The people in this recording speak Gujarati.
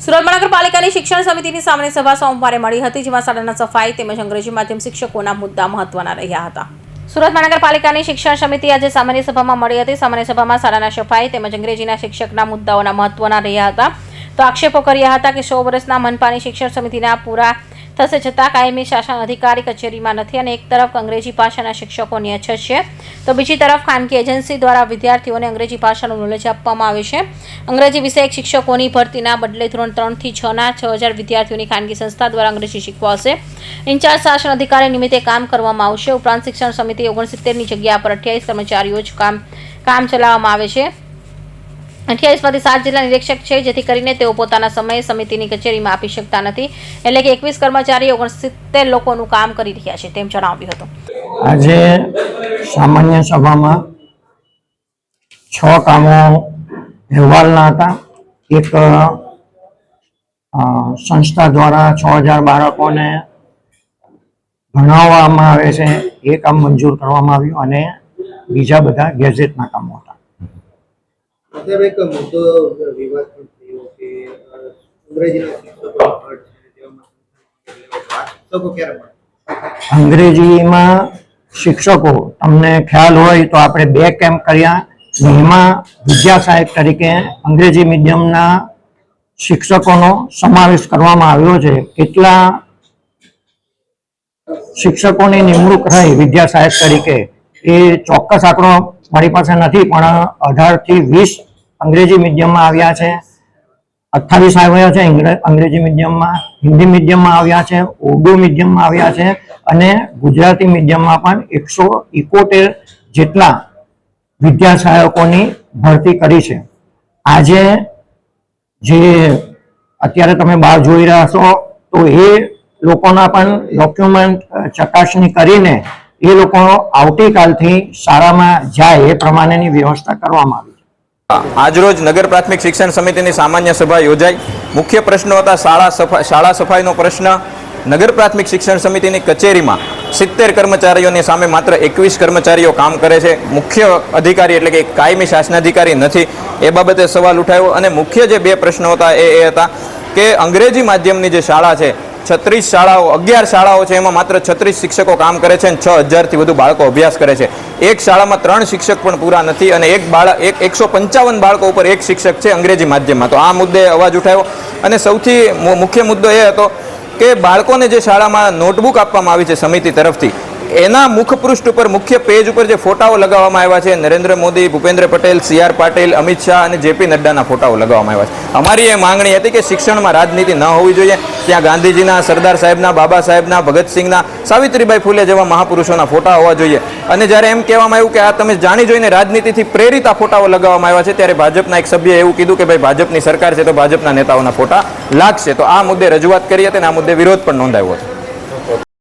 સુરત મહાનગરપાલિકાની શિક્ષણ સમિતિની સામાન્ય સભા સોમવારે મળી હતી, જેમાં શાળાના સફાઈ તેમજ અંગ્રેજી માધ્યમ શિક્ષકોના મુદ્દા મહત્વના રહ્યા હતા. સુરત મહાનગરપાલિકાની શિક્ષણ સમિતિ આજે સામાન્ય સભામાં મળી હતી. સામાન્ય સભામાં શાળાના સફાઈ તેમજ અંગ્રેજીના શિક્ષકના મુદ્દાઓના મહત્વના રહ્યા હતા. તો આક્ષેપો કર્યા હતા કે સો વર્ષના મનપાની શિક્ષણ સમિતિના પૂરા થશે છતાં કાયમી શાસન અધિકારી કચેરીમાં નથી અને એક તરફ અંગ્રેજી ભાષાના શિક્ષકોની અછત છે. તો બીજી તરફ ખાનગી એજન્સી દ્વારા વિદ્યાર્થીઓને અંગ્રેજી ભાષાનું નોલેજ આપવામાં આવે છે. અંગ્રેજી વિષયક શિક્ષકોની ભરતીના બદલે ધોરણ ત્રણથી છના છ હજાર વિદ્યાર્થીઓની ખાનગી સંસ્થા દ્વારા અંગ્રેજી શીખવાશે. ઇન્ચાર્જ શાસન અધિકારી નિમિત્તે કામ કરવામાં આવશે. ઉપરાંત શિક્ષણ સમિતિ ઓગણસિત્તેરની જગ્યા પર અઠ્યાવીસ કર્મચારીઓ જ કામ કામ ચલાવવામાં આવે છે. અઠ્યાવીસમાંથી સાત જિલ્લા નિરીક્ષક છે, જેથી કરીને તેઓ પોતાના સમયે સમિતિની કચેરીમાં આપી શકતા નથી. એટલે કે એકવીસ કર્મચારી ઓગણસિત્તેર લોકોનું કામ કરી રહ્યા છે, તેમ જણાવ્યું હતું. આજે સામાન્ય સભામાં છ કામો અહેવાલના હતા. એક સંસ્થા દ્વારા છ હજાર બાળકોને ભણાવવામાં આવે છે, એ કામ મંજૂર કરવામાં આવ્યું અને બીજા બધા ગેજેટના કામો હતા. સાહેબ એક મોટો વિવાદ પણ થયો કે અંગ્રેજીના શિક્ષકો અંગ્રેજીમાં શિક્ષકો, તમને ખ્યાલ હોય તો આપણે બે કેમ્પ કર્યા. એમાં વિદ્યા સાહેબ તરીકે અંગ્રેજી મીડિયમના શિક્ષકોનો સમાવેશ કરવામાં આવ્યો છે. કેટલા શિક્ષકોની નિમણૂક થઈ વિદ્યા સાહેબ તરીકે? એ ચોક્કસ આંકડો મારી પાસે નથી, પણ અઢારથી વીસ અંગ્રેજી મીડિયમમાં આવ્યા છે. અઠ્ઠાવીસ આવ્યા છે અંગ્રેજી મીડિયમમાં, હિન્દી મીડિયમમાં આવ્યા છે, ઉર્દુ મીડિયમમાં આવ્યા છે અને ગુજરાતી મીડિયમમાં પણ એકસો ઇકોતેર જેટલા વિદ્યાસહાયકોની ભરતી કરી છે. આજે જે અત્યારે તમે બહાર જોઈ રહ્યા છો, તો એ લોકોના પણ ડોક્યુમેન્ટ ચકાસણી કરીને એ લોકો આવતીકાલથી શાળામાં જાય એ પ્રમાણેની વ્યવસ્થા કરવામાં આવી આજરોજ નગર પ્રાથમિક શિક્ષણ સમિતિની સામાન્ય સભા યોજાઈ. મુખ્ય પ્રશ્નો હતા શાળા સફાઈ શાળા સફાઈનો પ્રશ્ન. નગર પ્રાથમિક શિક્ષણ સમિતિની કચેરીમાં સિત્તેર કર્મચારીઓની સામે માત્ર એકવીસ કર્મચારીઓ કામ કરે છે. મુખ્ય અધિકારી એટલે કે કાયમી શાસનાધિકારી નથી. એ બાબતે સવાલ ઉઠાવ્યો અને મુખ્ય જે બે પ્રશ્નો હતા એ એ હતા કે અંગ્રેજી માધ્યમની જે શાળા છે છત્રીસ શાળાઓ, અગિયાર શાળાઓ છે, એમાં માત્ર છત્રીસ શિક્ષકો કામ કરે છે અને છ હજારથી વધુ બાળકો અભ્યાસ કરે છે. એક શાળામાં ત્રણ શિક્ષક પણ પૂરા નથી અને એક બાળક એક, એકસો પંચાવન બાળકો ઉપર એક શિક્ષક છે અંગ્રેજી માધ્યમમાં. તો આ મુદ્દે અવાજ ઉઠાવ્યો અને સૌથી મુખ્ય મુદ્દો એ હતો કે બાળકોને જે શાળામાં નોટબુક આપવામાં આવી છે સમિતિ તરફથી એના મુખપૃષ્ઠ ઉપર મુખ્ય પેજ ઉપર જે ફોટાઓ લગાવવામાં આવ્યા છે, નરેન્દ્ર મોદી, ભૂપેન્દ્ર પટેલ, સી આર પાટીલ, અમિત શાહ અને જેપી નડ્ડાના ફોટાઓ લગાવવામાં આવ્યા છે. અમારી એ માંગણી હતી કે શિક્ષણમાં રાજનીતિ ન હોવી જોઈએ. ત્યાં ગાંધીજીના, સરદાર સાહેબના, બાબા સાહેબના, ભગતસિંહના, સાવિત્રીબાઈ ફૂલે જેવા મહાપુરુષોના ફોટા હોવા જોઈએ. અને જ્યારે એમ કહેવામાં આવ્યું કે આ તમે જાણી જોઈને રાજનીતિથી પ્રેરિત આ ફોટાઓ લગાવવામાં આવ્યા છે, ત્યારે ભાજપના એક સભ્યએ એવું કીધું કે ભાઈ ભાજપની સરકાર છે તો ભાજપના નેતાઓના ફોટા લાગશે. તો આ મુદ્દે રજૂઆત કરી હતી અને આ મુદ્દે વિરોધ પણ નોંધાયો હતો.